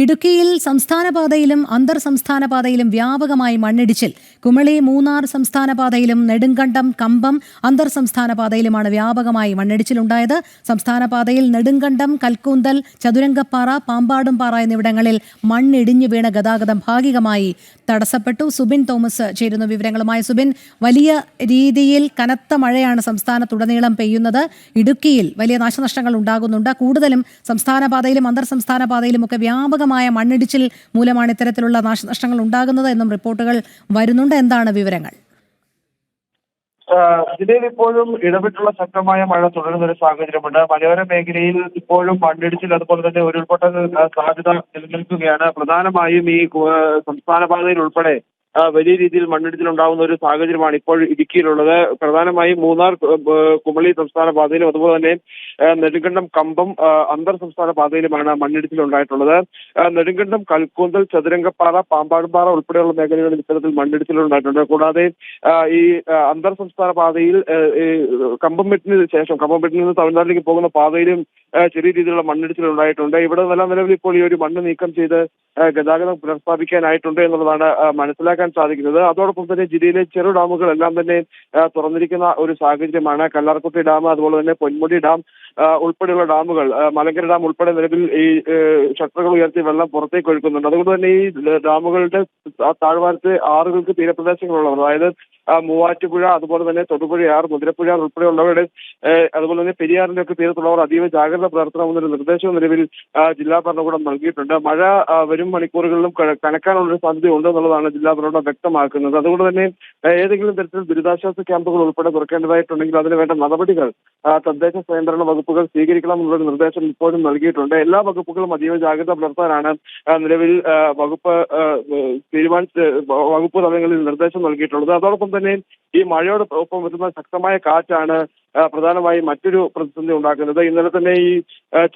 ഇടുക്കിയിൽ സംസ്ഥാന പാതയിലും അന്തർ സംസ്ഥാന പാതയിലും വ്യാപകമായി മണ്ണിടിച്ചിൽ. കുമളി മൂന്നാർ സംസ്ഥാന പാതയിലും നെടുങ്കണ്ടം കമ്പം അന്തർ സംസ്ഥാന പാതയിലുമാണ് വ്യാപകമായി മണ്ണിടിച്ചിലുണ്ടായത്. സംസ്ഥാന പാതയിൽ നെടുങ്കണ്ടം കൽക്കൂന്തൽ ചതുരംഗപ്പാറ പാമ്പാടുംപാറ എന്നിവിടങ്ങളിൽ മണ്ണിടിഞ്ഞു വീണ ഗതാഗതം ഭാഗികമായി തടസ്സപ്പെട്ടു. സുബിൻ തോമസ് ചേരുന്ന വിവരങ്ങളുമായി. സുബിൻ വലിയ രീതിയിൽ കനത്ത മഴയാണ് സംസ്ഥാനത്തുടനീളം പെയ്യുന്നത്. ഇടുക്കിയിൽ വലിയ നാശനഷ്ടങ്ങൾ ഉണ്ടാകുന്നുണ്ട്. കൂടുതലും സംസ്ഥാന പാതയിലും അന്തർ സംസ്ഥാന പാതയിലും ഒക്കെ വ്യാപകമായ മണ്ണിടിച്ചിൽ മൂലമാണ് ഇത്തരത്തിലുള്ള നാശനഷ്ടങ്ങൾ ഉണ്ടാകുന്നത് എന്നും റിപ്പോർട്ടുകൾ വരുന്നുണ്ട്. എന്താണ് വിവരങ്ങൾ? ജില്ലയിൽ ഇപ്പോഴും ഇടവിട്ടുള്ള ശക്തമായ മഴ തുടരുന്ന ഒരു സാഹചര്യമുണ്ട്. മലയോര മേഖലയിൽ ഇപ്പോഴും മണ്ണിടിച്ചിൽ അതുപോലെ തന്നെ ഉരുൾപൊട്ടൽ സാധ്യത നിലനിൽക്കുകയാണ്. പ്രധാനമായും ഈ സംസ്ഥാന പാതയിൽ ഉൾപ്പെടെ വലിയ രീതിയിൽ മണ്ണിടിച്ചിൽ ഉണ്ടാകുന്ന ഒരു സാഹചര്യമാണ് ഇപ്പോൾ ഇടുക്കിയിലുള്ളത്. പ്രധാനമായും മൂന്നാർ കുമളി സംസ്ഥാന പാതയിലും അതുപോലെ തന്നെ നെടുങ്കണ്ടം കമ്പം അന്തർ സംസ്ഥാന പാതയിലുമാണ് മണ്ണിടിച്ചിൽ ഉണ്ടായിട്ടുള്ളത് നെടുങ്കണ്ടം കൽക്കൂന്തൽ ചതുരംഗപ്പാറ പാമ്പാടുംപാറ ഉൾപ്പെടെയുള്ള മേഖലകളിൽ ഇത്തരത്തിൽ മണ്ണിടിച്ചിൽ ഉണ്ടായിട്ടുണ്ട് കൂടാതെ ഈ അന്തർ സംസ്ഥാന പാതയിൽ കമ്പം കമ്പംമെട്ടിന് ശേഷം കമ്പംമെട്ടിൽ നിന്ന് തമിഴ്നാട്ടിലേക്ക് പോകുന്ന പാതയിലും ചെറിയ രീതിയിലുള്ള മണ്ണിടിച്ചിൽ ഉണ്ടായിട്ടുണ്ട് ഇവിടെ നില നിലവിൽ ഇപ്പോൾ ഈ ഒരു മണ്ണ് നീക്കം ചെയ്ത് ഗതാഗതം പുനഃസ്ഥാപിക്കാനായിട്ടുണ്ട് എന്നുള്ളതാണ് ആഹ് മനസ്സിലാക്കാൻ സാധിക്കുന്നത്. അതോടൊപ്പം തന്നെ ജില്ലയിലെ ചെറു ഡാമുകളെല്ലാം തന്നെ തുറന്നിരിക്കുന്ന ഒരു സാഹചര്യമാണ്. കല്ലാർകുട്ടി ഡാം അതുപോലെ തന്നെ പൊന്മുടി ഡാം ഉൾപ്പെടെയുള്ള ഡാമുകൾ മലങ്കര ഡാം ഉൾപ്പെടെ നിലവിൽ ഈ ഷട്ടറുകൾ ഉയർത്തി വെള്ളം പുറത്തേക്ക് ഒഴുക്കുന്നുണ്ട്. അതുകൊണ്ട് തന്നെ ഈ ഡാമുകളുടെ താഴ്വാരത്തെ ആറുകൾക്ക് തീരപ്രദേശങ്ങളുള്ളവർ അതായത് മൂവാറ്റുപുഴ അതുപോലെ തന്നെ തൊടുപുഴയാർ മുതിരപ്പുഴ ഉൾപ്പെടെയുള്ളവരുടെ അതുപോലെ തന്നെ പെരിയാറിന്റെ ഒക്കെ തീരത്തുള്ളവർ അതീവ ജാഗ്രത പുലർത്തണമെന്നൊരു നിർദ്ദേശവും നിലവിൽ ജില്ലാ ഭരണകൂടം നൽകിയിട്ടുണ്ട്. മഴ വരും മണിക്കൂറുകളിലും കനക്കാനുള്ളൊരു സാധ്യത ഉണ്ട് എന്നുള്ളതാണ് ജില്ലാ ഭരണകൂടം വ്യക്തമാക്കുന്നത്. അതുകൊണ്ട് തന്നെ ഏതെങ്കിലും തരത്തിൽ ദുരിതാശ്വാസ ക്യാമ്പുകൾ ഉൾപ്പെടെ തുറക്കേണ്ടതായിട്ടുണ്ടെങ്കിൽ അതിന് വേണ്ട നടപടികൾ തദ്ദേശ സ്വയംഭരണ വകുപ്പുകൾ സ്വീകരിക്കണം എന്നുള്ള നിർദ്ദേശം ഇപ്പോഴും നൽകിയിട്ടുണ്ട്. എല്ലാ വകുപ്പുകളും അതീവ ജാഗ്രത പുലർത്താനാണ് നിലവിൽ വകുപ്പ് തീരുമാനിച്ച് വകുപ്പ് തലങ്ങളിൽ നിർദ്ദേശം നൽകിയിട്ടുള്ളത്. അതോടൊപ്പം തന്നെ ഈ മഴയോട് മഴയോടൊപ്പം വരുന്ന ശക്തമായ കാറ്റാണ് പ്രധാനമായും മറ്റൊരു പ്രതിസന്ധി ഉണ്ടാക്കുന്നത്. ഇന്നലെ തന്നെ ഈ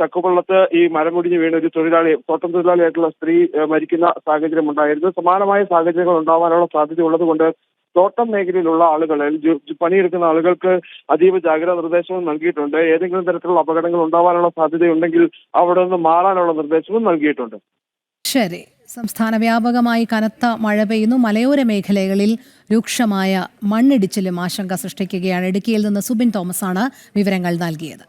ചക്കുപള്ളത്ത് ഈ മരമുടിഞ്ഞ് വീണ ഒരു തൊഴിലാളി തോട്ടം തൊഴിലാളിയായിട്ടുള്ള സ്ത്രീ മരിക്കുന്ന സാഹചര്യം ഉണ്ടായിരുന്നു. സമാനമായ സാഹചര്യങ്ങൾ ഉണ്ടാവാനുള്ള സാധ്യത ഉള്ളതുകൊണ്ട് തോട്ടം മേഖലയിലുള്ള ആളുകളിൽ പണിയെടുക്കുന്ന ആളുകൾക്ക് അതീവ ജാഗ്രതാ നിർദ്ദേശവും നൽകിയിട്ടുണ്ട്. ഏതെങ്കിലും തരത്തിലുള്ള അപകടങ്ങൾ ഉണ്ടാവാനുള്ള സാധ്യതയുണ്ടെങ്കിൽ അവിടെ നിന്ന് മാറാനുള്ള നിർദ്ദേശവും നൽകിയിട്ടുണ്ട്. ശരി. സംസ്ഥാന വ്യാപകമായി കനത്ത മഴ പെയ്യുന്നു. മലയോര മേഖലകളിൽ രൂക്ഷമായ മണ്ണിടിച്ചിലും ആശങ്ക സൃഷ്ടിക്കുകയാണ്. ഇടുക്കിയിൽ നിന്ന് സുബിൻ തോമസ് ആണ് വിവരങ്ങൾ നൽകിയത്.